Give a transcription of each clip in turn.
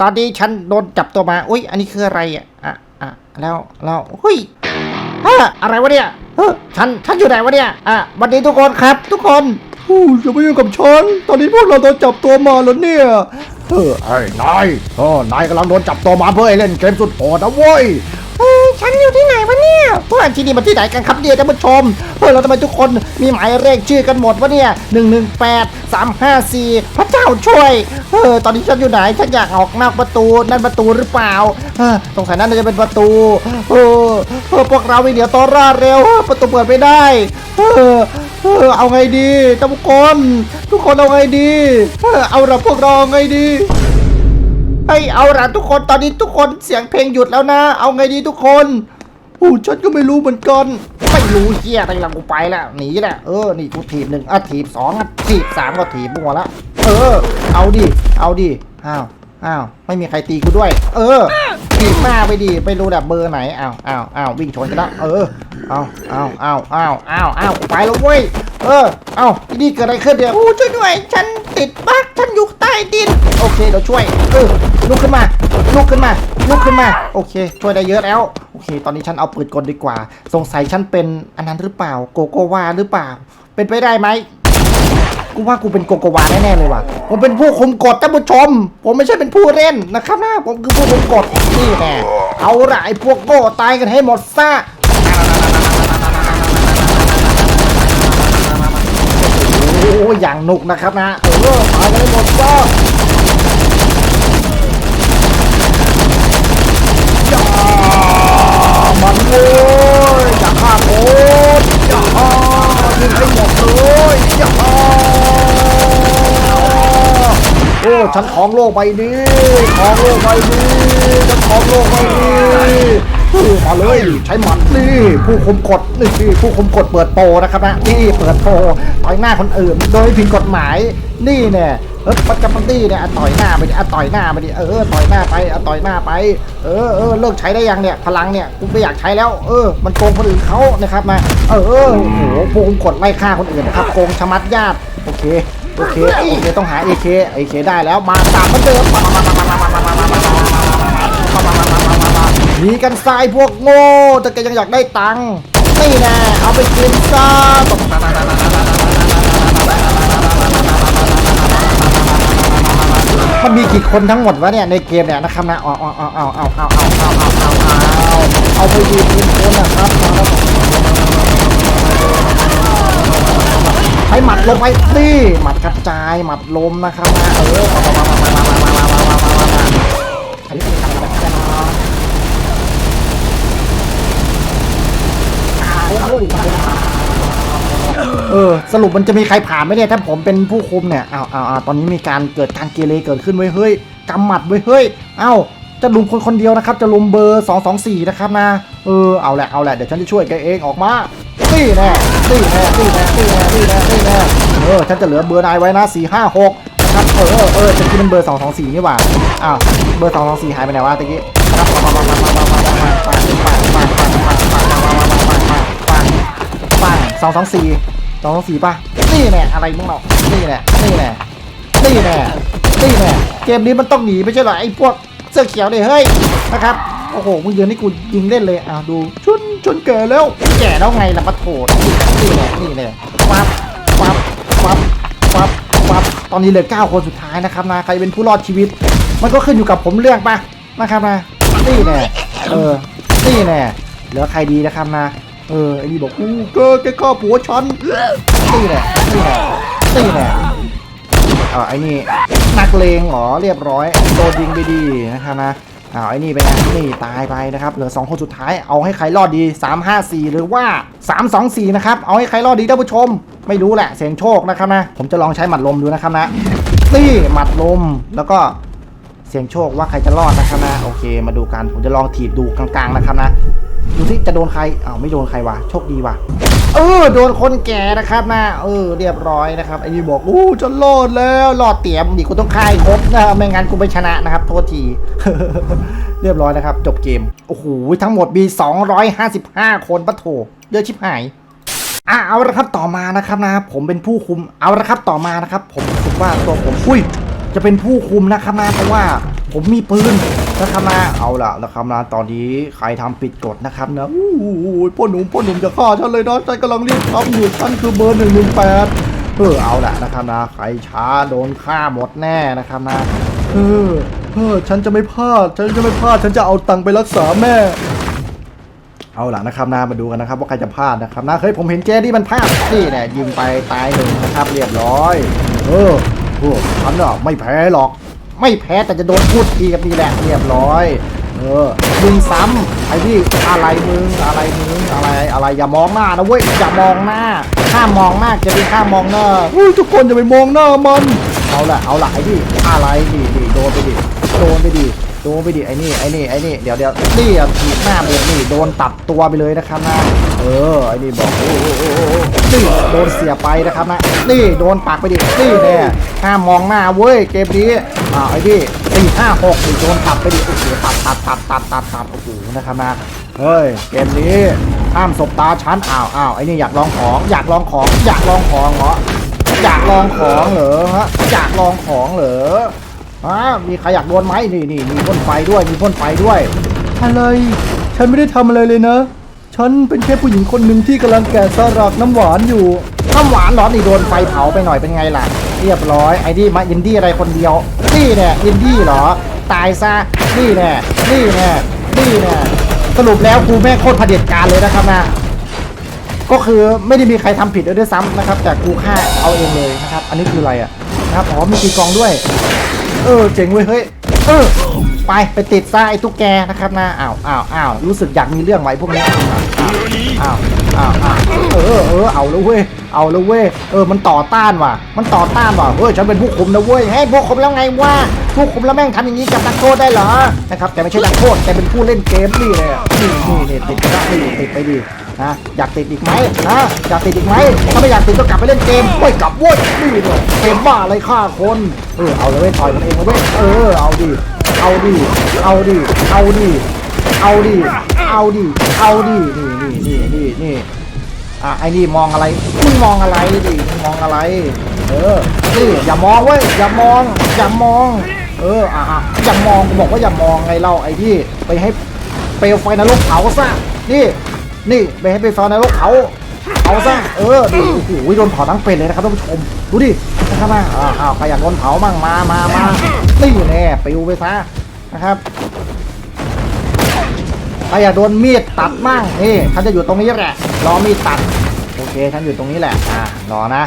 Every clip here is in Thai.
ตอนนี้ฉันโดนจับตัวมา อุ้ย อันนี้คืออะไรอะ อะอะแล้วแล้วอุ้ยฮะอะไรวะเนี่ยเฮ้ยฉัน ฉันอยู่ไหนวะเนี่ย อะวันนี้ทุกคนครับ ทุกคนอู้อย่ามายุ่งกับฉัน ตอนนี้พวกเราโดนจับตัวมาแล้วเนี่ยเออไอ้นายเออนายกำลังโดนจับตัวมาเพื่อให้เล่นเกมสุดโหดนะเว้ยเฮ้ยฉันอยู่ที่ไหนวะเนี่ยเพื่อนที่นี่มันที่ไหนกันครับเนี่ยท่านผู้ชมเฮ้ยเราทำไมทุกคนมีหมายเลขชื่อกันหมดวะเนี่ยหนึ่งหนึ่งแปดสามห้าสี่พระเจ้าช่วย เออ ตอนนี้ฉันอยู่ไหน ฉันอยากออกนอกประตู นั่นประตูหรือเปล่าเออสงสัยนั่นจะเป็นประตู เออเออพวกเราวิ่เดี๋ยวตัวรอดเร็ว ประตูเปิดไม่ได้ เออเออเอาไงดีทุกคน ทุกคนเอาไงดี เออเอาละพวกเราเอาไงดีเฮ้ยเอาละทุกคนตอนนี้ทุกคนเสียงเพลงหยุดแล้วนะ เอาไงดีทุกคนอู้ฉันก็ไม่รู้เหมือนกันไม่รู้เฮียอะไรหลังกูไปแล้วหนีแหละเออนี่กูถีบหนึ่งอะถีบสองอะถีบสามก็ถีบมัวแล้ว เออ เอาดิ เอาดิ อ้าว อ้าว ไม่มีใครตีกูด้วย เออถีหน้าไปดิไปรู้แบบเบอร์ไหน อ้าวอ้าวอ้าววิ่งชนกันแล้วเออ เอาเอาเอาเอาเอาเอาไปแล้วเว้ย เออ เอาที่นี่เกิดอะไรขึ้นเดี๋ยวโอ้ช่วยด้วย ฉันติดบั๊กฉันอยู่ใต้ดิน โอเคเดี๋ยวช่วย เออ ลุกขึ้นมา ลุกขึ้นมา ลุกขึ้นมา โอเค ช่วยได้เยอะแล้ว โอเค ตอนนี้ฉันเอาปืนกลดีกว่า สงสัยฉันเป็นอันนั้นหรือเปล่า โกโกวาหรือเปล่า เป็นไปได้ไหม กูว่ากูเป็นโกโกวาแน่ๆเลยว่ะ ผมเป็นผู้คุมกฎท่านผู้ชม ผมไม่ใช่เป็นผู้เล่นนะครับนะผมคือผู้คุมกฎนี่แน่เอาละไอ้พวกโง่ตายกันให้หมดซะโอ้ยอย่างหนุกนะครับนะเออตายกันให้หมดซะมันเลยอย่าฆ่าผมอย่ายิงให้หมดเลยอย่า โอ้ฉันของโลกใบนี้ของโลกใบนี้ฉันของโลกใบนี้มาเลยใช้หมัดนี่ผู้คุมกฎนี่ผู้คุมกฎเปิดโปนะครับนะนี่เปิดโปต่อยหน้าคนอื่น โดยผิดกฎหมายนี่เนี่ยเออปัจจุบันนี่เนี่ยต่อยหน้าไปดิต่อยหน้าไปดิเออต่อยหน้าไปอะต่อยหน้าไป เออเออเลิกใช้ได้ยังเนี่ยพลังเนี่ยกูไม่อยากใช้แล้ว เออ มันโกงคนอื่นเขานะครับมาเออเออโอ้โหผู้คุมกฎไล่ฆ่าคนอื่นนะครับโกงชะมัดญาติโอเค โอเคโอเคต้องหา AK AK ได้แล้วมาตามเหมันเดิมหนีกันทรายพวกโง่แต่แกยังอยากได้ตังค์นี่แน่เอาไปกินซะมันมีกี่คนทั้งหมดวะเนี่ยในเกมเนี่ยนะครับนะเอาเอาเอาเอาเอาเอาเอาเอาเอาเอาเอาเอาไปดีทีมคนนะครับ ให้หมัดลงไปนี่หมัดกระจายหมัดลมนะครับนะเออมามามามามามามามามามามามาอันนี้เป็นการแบบแน่นอนเออสรุปมันจะมีใครผ่านไหมเนี่ยถ้าผมเป็นผู้คุมเนี่ยอ้าวอ้าวอ้าตอนนี้มีการเกิดการเกเรเกิดขึ้นไว้เฮ้ยกำหมัดไว้เฮ้ยเอ้าจะลุมคนคนเดียวนะครับ จะลุมเบอร์ 224 นะครับนะ เออ เอาแหละ เอาแหละ เดี๋ยวฉันจะช่วยแกเองออกมา ตีแน่ตีแน่ตีแน่ตีแน่ตีแน่ตีแน่เออฉันจะเหลือเบอร์นายไว้นะ456นะครับเออเออจะกินเป็นเบอร์224นี่หว่าอ้าวเบอร์224หายไปไหนวะตะกี้ครับปังปังปังปังปังปังปังปังปังปังปังปังปังปังปังปังปังสองสองสี่สองสองสี่ป่ะนี่แน่อะไรมึงเนาะนี่แน่นี่แน่นี่แน่นี่แน่เกมนี้มันต้องหนีไม่ใช่เหรอไอ้พวกเสื้อเขียวเนี่ยเฮ้ยนะครับ โอ้โหมึงยืนให้กูยิงเล่นเลยอ้าวดูชนชนแก่แล้วแก่แล้วไงล่ะปะโถนี่แน่นี่แน่ปั๊บปั๊บปั๊บปั๊บปั๊บตอนนี้เหลือเก้าคนสุดท้ายนะครับนะใครเป็นผู้รอดชีวิต มันก็ขึ้นอยู่กับผมเลือกปะนะครับนะนี่แน่เออนี่แน่เหลือใครดีนะครับนะเออไอ้นี่บอกอู้เกอแกฆ่าผัวฉันนี่แน่นี่แน่นี่แน่เออไอ้นี่นักเลงเหรอเรียบร้อยโดนยิงไปดีนะครับนะ อ้าวไอ้นี่ไปนไงนี่ตายไปนะครับเหลือสองคนสุดท้ายเอาให้ใครรอดดี 3 5 4 หรือว่า 3 2 4 นะครับ เอาให้ใครรอดดีท่านผู้ชม ไม่รู้แหละ เสียงโชคนะครับนะ ผมจะลองใช้หมัดลมดูนะครับนะนี่หมัดลมแล้วก็เสียงโชคว่าใครจะรอดนะครับนะโอเค มาดูกันผมจะลองถีบดูกลางๆนะครับนะ ดูที่จะโดนใครอ้าวไม่โดนใครวะโชคดีว่ะเออโดนคนแก่นะครับนะเออเรียบร้อยนะครับไอ้นี่บอกอู้จะรอดแล้วรอดเตียมดิกูต้องฆ่าให้ครบนะไม่งั้นกูไม่ชนะนะครับโทษที เรียบร้อยนะครับ จบเกมโอ้โหทั้งหมดมี 255 คนปะโถเยอะชิบหายอะเอาละครับต่อมานะครับนะผมเป็นผู้คุมเอาละครับต่อมานะครับ ผมรู้สึกว่าตัวผมอุ้ยจะเป็นผู้คุมนะครับนะเพราะว่าผมมีปืน นะครับนะเอาล่ะนะครับนะตอนนี้ใครทำผิดกฎนะครับนะโอ้โหพ่อหนุ่มพ่อหนุ่มจะฆ่าฉันเลยนะฉันกำลังรีบทำอยู่ฉันคือเบอร์หนึ่งหนึ่งแปดเออเอาล่ะนะครับนะใครช้าโดนฆ่าหมดแน่นะครับนะเออเออฉันจะไม่พลาดฉันจะไม่พลาดฉันจะเอาตังค์ไปรักษาแม่ เอาล่ะนะครับนะมาดูกันนะครับว่าใครจะพลาดนะครับนะเฮ้ยผมเห็นเจนี่มันพลาดนี่แหละยิงไปตายหนึ่งนะครับเรียบร้อย เออโอ้ฉันอะไม่แพ้หรอก ไม่แพ้แต่จะโดนพูดทีกับนี่แหละเรียบร้อย เออมึงซ้ำไอ้ที่อะไรมึงอะไรมึงอะไรอะไรอย่ามองหน้านะเว้ยอย่ามองหน้าห้ามมองหน้าจะเป็นห้ามมองหน้าเฮ้ยทุกคนอย่าไปมองหน้ามันเอาละเอาละไอ้นี่อะไรดีดีโดนไปดิโดนไปดิ ดนไปดิไอ้นี่ไอ้นี่ไอ้นี่เดี๋ยวเดี๋ยวนี่ถีบหน้าเบรกนี่โดนตัดตัวไปเลยนะครับนะเออไอ้นี่บอกโอ้โหนี่โดนเสียไปนะครับนะนี่โดนปากไปดินี่แน่ห้ามมองหน้าเว้ยเกมนี้อ่าไอ้นี่สี่ห้าหกโดนตัดไปดิโอ้โหตัดตัดตัดตัดตัดตัดโอ้โหนะครับนะเฮ้ยเกมนี้ห้ามสบตาฉันอ้าวอ้าวไอ้นี่อยากลองของอยากลองของอยากลองของเหรออยากลองของเหรอฮะอยากลองของเหรอ ฮะมีใครอยากโดนไหมนี่นี่มีพ่นไฟด้วยมีพ่นไฟด้วย อะไร ฉันไม่ได้ทำอะไรเลยนะ ฉันเป็นแค่ผู้หญิงคนหนึ่งที่กำลังแกะสลักน้ำหวานอยู่ น้ำหวานเหรอนี่โดนไฟเผาไปหน่อยเป็นไงล่ะ เรียบร้อยไอ้นี่มาอินดี้อะไรคนเดียว นี่แน่อินดี้เหรอ ตายซะ นี่แน่นี่แน่นี่แน่สรุปแล้วกูแม่งโคตรเผด็จการเลยนะครับนะก็คือไม่ได้มีใครทำผิดด้วยซ้ำนะครับ แต่กูฆ่าเอาเองเลยนะครับ อันนี้คืออะไรอะนะครับอ๋อมีตีกลองด้วย เออเจ๋งเว้ยเฮ้ยเออไปไปติดซะไอ้ตุ๊กแกนะครับนะอ้าวอ้าวอ้าวรู้สึกอยากมีเรื่องไหมพวกนี้อ้าวอ้าวอ้าวเออเออเอาแล้วเว้ยเอาแล้วเว้ยเออมันต่อต้านว่ะ มันต่อต้านว่ะเฮ้ยฉันเป็นผู้คุมนะเว้ยให้ผู้คุมแล้วไงวะผู้คุมแล้วแม่งทำอย่างนี้กับนักโทษได้เหรอนะครับแต่ไม่ใช่นักโทษแต่เป็นผู้เล่นเกมนี่เลยนี่นี่นี่ติดไปด้นี่ติดไปดิ นะอยากติดอีกไหมนะอยากติดอีกไหมถ้าไม่อยากติดก็กลับไปเล่นเกมเว้ยกลับเว้ยนี่เลยเกมบ้าอะไรฆ่าคนเออเอาเลยต่อยมันเองเลยเว้ยเออเอาดิเอาดิเอาดิเอาดิเอาดิเอาดิเอาดินี่นี่นี่นี่นี่อะไอ้นี่มองอะไรมึงมองอะไรดิมึงมองอะไร เออนี่อย่ามองเว้ยอย่ามองอย่ามอง เอออะอะอย่ามองกูบอกว่าอย่ามองไงเล่าไอ้ที่ไปให้เปลวไฟนรกเผาซะนี่ นี่ไปให้เปลวไฟนรกเผาเผาซะเออดิโอ้โหโดนเผาทั้งเป็นเลยนะครับท่านผู้ชมดูดินะครับมาอ้าวใครอยากโดนเผามั่งมามามานี่แน่ปลิวไปซะนะครับใครอยากโดนมีดตัดมั่งนี่ฉันจะอยู่ตรงนี้แหละรอมีดตัดโอเคฉันอยู่ตรงนี้แหละอ่ารอนะ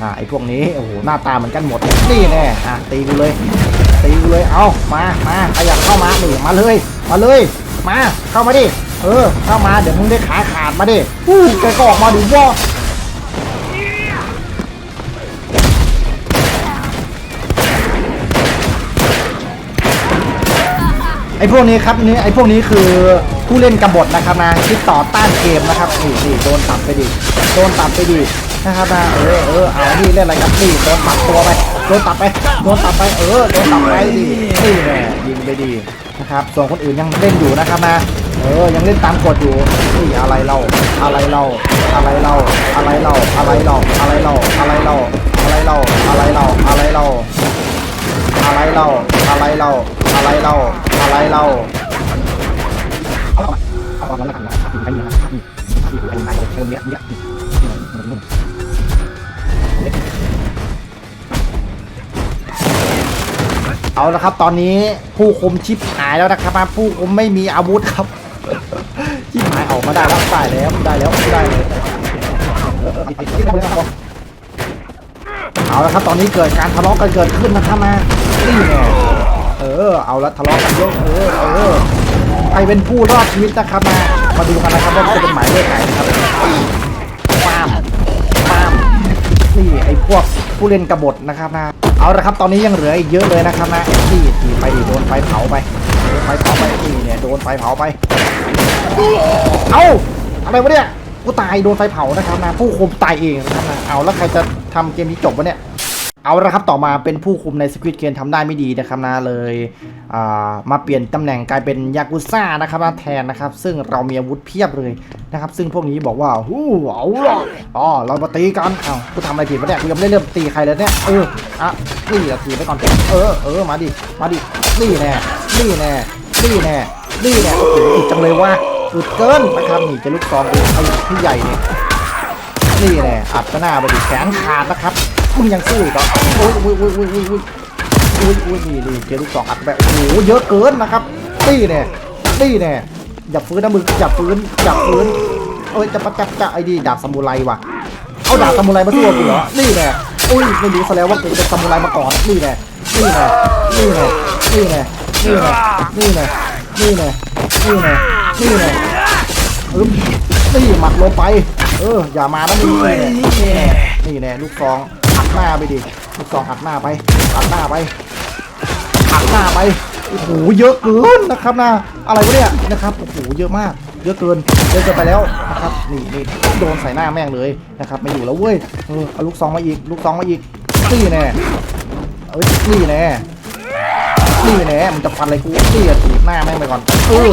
อ่าไอ้พวกนี้โอ้โหหน้าตาเหมือนกันหมดนี่แน่อะตีกูเลยตีกูเลยเอามามาใครอยากเข้ามานี่มาเลย มาเลย มาเข้ามาดิ เออเข้ามาเดี๋ยวมึงได้ขาขาดมาดิอู้แกก็ออกมาดิวะไอพวกนี้ครับนี่ไอพวกนี้คือผู้เล่นกบฏนะครับนะที่ต่อต้านเกมนะครับนี่นี่โดนตัดไปดิโดนตัดไปดินะครับนะเออเออเอานี่เล่นอะไรครับนี่โดนตัดตัวไปโดนตัดไปโดนตัดไปเออโดนตัดไปดินี่แน่ยิงไปดีนะครับส่วนคนอื่นยังเล่นอยู่นะครับนะ เออ ยังเล่นตามกฎอยู่นี่อะไรเราอะไรเราอะไรเราอะไรเราอะไรเราอะไรเราอะไรเราอะไรเราอะไรเราอะไรเราอะไรเราอะไรเราอะไรเราอะไรเราเอาเอาเอาแล้วกันนะถึงไปนี่นะครับนี่นี่เป็นนายเชิญเนี้ยเนี้ยเอาละครับ ตอนนี้ผู้คุมชิปหายแล้วนะครับผู้คุมไม่มีอาวุธครับ มาได้แล้วได้แล้วได้แล้วได้แล้วเอาละครับตอนนี้เกิดการทะเลาะกันเกิดขึ้นนะครับมานี่แน่เออเอาละทะเลาะกันเยอะเออเออใครเป็นผู้รอดชีวิตนะครับมามาดูกันนะครับว่าจะเป็นหมายเลขไหนนะครับปามปามนี่ไอ้พวกผู้เล่นกระบฏนะครับนะเอาละครับตอนนี้ยังเหลืออีกเยอะเลยนะครับนะนี่ทีไปดิโดนไฟเผาไปโดนไฟเผาไปนี่เนี่ยโดนไฟเผาไป เอาอะไรวะเนี่ยกูตายโดนไฟเผานะครับนะผู้คุมตายเองนะครับนะเอาแล้วใครจะทำเกมนี้จบวะเนี่ยเอาละครับต่อมาเป็นผู้คุมในสควิตเกมทำได้ไม่ดีนะครับนะเลยอ่ามาเปลี่ยนตำแหน่งกลายเป็นยากุซ่านะครับนะแทนนะครับ ซึ่งเรามีอาวุธเพียบเลยนะครับ ซึ่งพวกนี้บอกว่าฮู้เอาละอ๋อเรามาตีกันเอ้ากูทำอะไรผิดวะเนี่ยกูยังไม่ได้เริ่มตีใครเลยเนี่ยเอออะนี่อะตีไปก่อนเออเออมาดิมาดินี่แน่นี่แน่นี่แน่นี่แน่โอ้โหอึดจังเลยว่า อึดเกินนะครับนี่จะลูกซองกูเอาที่ใหญ่เนี่ยนี่แน่อัดหน้าไปดิแขนขาดนะครับมึงยังสู้อีกเหรอโอ้ยอุ้ยอุ้ยอุ้ยอุ้ยอุ้ยอุ้ยอุ้ยนี่นี่เจอลูกสองอัดแบบโอ้โหเยอะเกินนะครับนี่แน่นี่แน่อย่าฟื้นนะมึงอย่าฟื้นอย่าฟื้นเอ้ยจะประจับจะไอ้ดีดาบซามูไรว่ะเอาดาบซามูไรมาสู้กับกูเหรอนี่แน่อุ้ยไม่รู้ซะแล้วว่ากูเป็นซามูไรมาก่อนนี่แน่นี่แน่นี่แน่นี่แน่นี่แน่นี่แน่นี่แน่นี่แน่ นี่แน่อึ้มนี่หมัดลงไป เออ อย่ามานะนี่นี่แน่นี่แน่ลูกซองอัดหน้าไปดิ ลูกซองอัดหน้าไปอัดหน้าไปอัดหน้าไป โอ้โห เยอะเกินนะครับนะ อะไรวะเนี่ยนะครับ โอ้โห เยอะมาก เยอะเกิน เยอะเกินไปแล้วนะครับ นี่นี่โดนใส่หน้าแม่งเลยนะครับ ไม่อยู่แล้วเว้ย เออ เอาลูกซองมาอีก ลูกซองมาอีกนี่แน่เอ้ยนี่แน่นี่แน่มันจะฟันอะไรกูนี่อะถีบหน้าแม่งไปก่อนเออ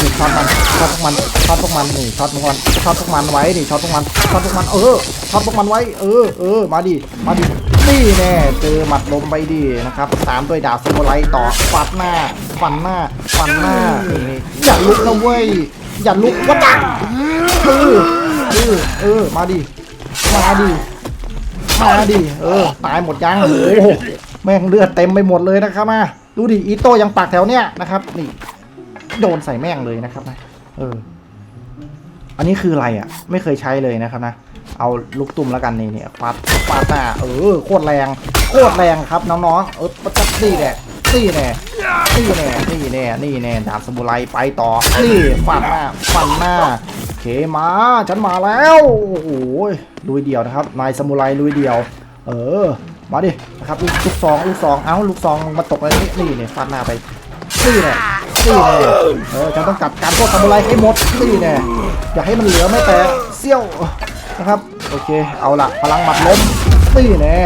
นี่ช็อตมันช็อตพวกมันช็อตพวกมันนี่ช็อตพวกมันช็อตพวกมันไว้นี่ช็อตพวกมันช็อตพวกมันเออช็อตพวกมันไว้ เออเออมาดิมาดินี่แน่เจอหมัดลมไปดินะครับตามด้วยดาบซูโมไรต่อฟัดหน้าฟันหน้าฟันหน้านี่อย่าลุกนะเว้ยอย่าลุกวะจังเออเออเออมาดิมาดิมาดิเออตายหมดยังโอ้โหแม่งเลือดเต็มไปหมดเลยนะครับมาดูดิอีโต้ยังปักแถวเนี้ยนะครับนี่ โดนใส่แม่งเลยนะครับนะเออ อันนี้คืออะไรอะ ไม่เคยใช้เลยนะครับนะ เอาลูกตุ่มแล้วกันนี่เนี่ยฟาดฟาดหน้าเออโคตรแรงโคตรแรงครับน้องๆเออประจับนี่แน่นี่แน่นี่แน่นี่แน่นี่แน่ดาบสมุไรไปต่อนี่ฟันหน้าฟันหน้าโอเคมาฉันมาแล้วโอ้โหลุยเดียวนะครับนายสมุไรลุยเดียว เออมาดินะครับลูกลูกซองลูกซองเอ้าลูกซองมาตกอะไรนี่นี่เนี่ยฟันหน้าไปนี่แน่ นี่แน่เออฉันต้องจัดการพวกสมุไรให้หมดนี่แน่อย่าให้มันเหลือแม้แต่เสี้ยวนะครับโอเค เอาละพลังหมัดล้มนี่แน่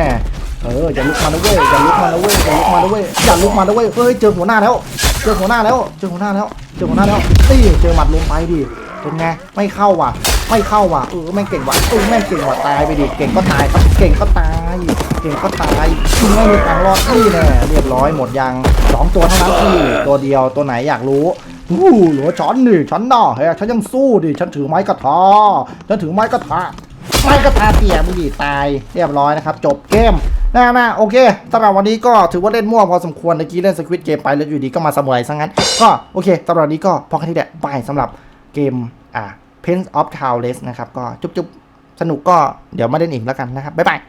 เอออย่าลุกมานะเว้ยอย่าลุกมานะเว้ยอย่าลุกมานะเว้ยอย่าลุกมานะเว้ยเฮ้ยเจอหัวหน้าแล้วเจอหัวหน้าแล้วเจอหัวหน้าแล้วเจอหัวหน้าแล้วนี่เจอหมัดลงไปดิเป็นไงไม่เข้าว่ะ ไม่เข้าว่ะเออแม่งเก่งว่ะเออแม่งเก่งว่ะตายไปดิเก่งก็ตายครับเก่งก็ตาย เก่งก็ตายคุณไม่มีทางรอดนี่แน่เรียบร้อยหมดยังสองตัวเท่านั้นพี่ตัวเดียวตัวไหนอยากรู้อู้หรือว่าฉันนี่ฉันน่ะเฮ้ยฉันยังสู้ดิฉันถือไม้กระทาฉันถือไม้กระทาไม่ก็ทาเตี่ยมึงดีตายเรียบร้อยนะครับ จบเกมนะนะโอเคสำหรับวันนี้ก็ถือว่าเล่นมั่วพอสมควรเมื่อกี้เล่นสควิตเกมไปแล้วอยู่ดีก็มาสมุไรซะงั้น ก็โอเคสำหรับนี้ก็พอแค่นี้แหละบายสำหรับเกมอ่า Prince of Towless นะครับ ก็จุ๊บๆ สนุกก็เดี๋ยวมาเล่นอีกแล้วกันนะครับ บ๊ายบาย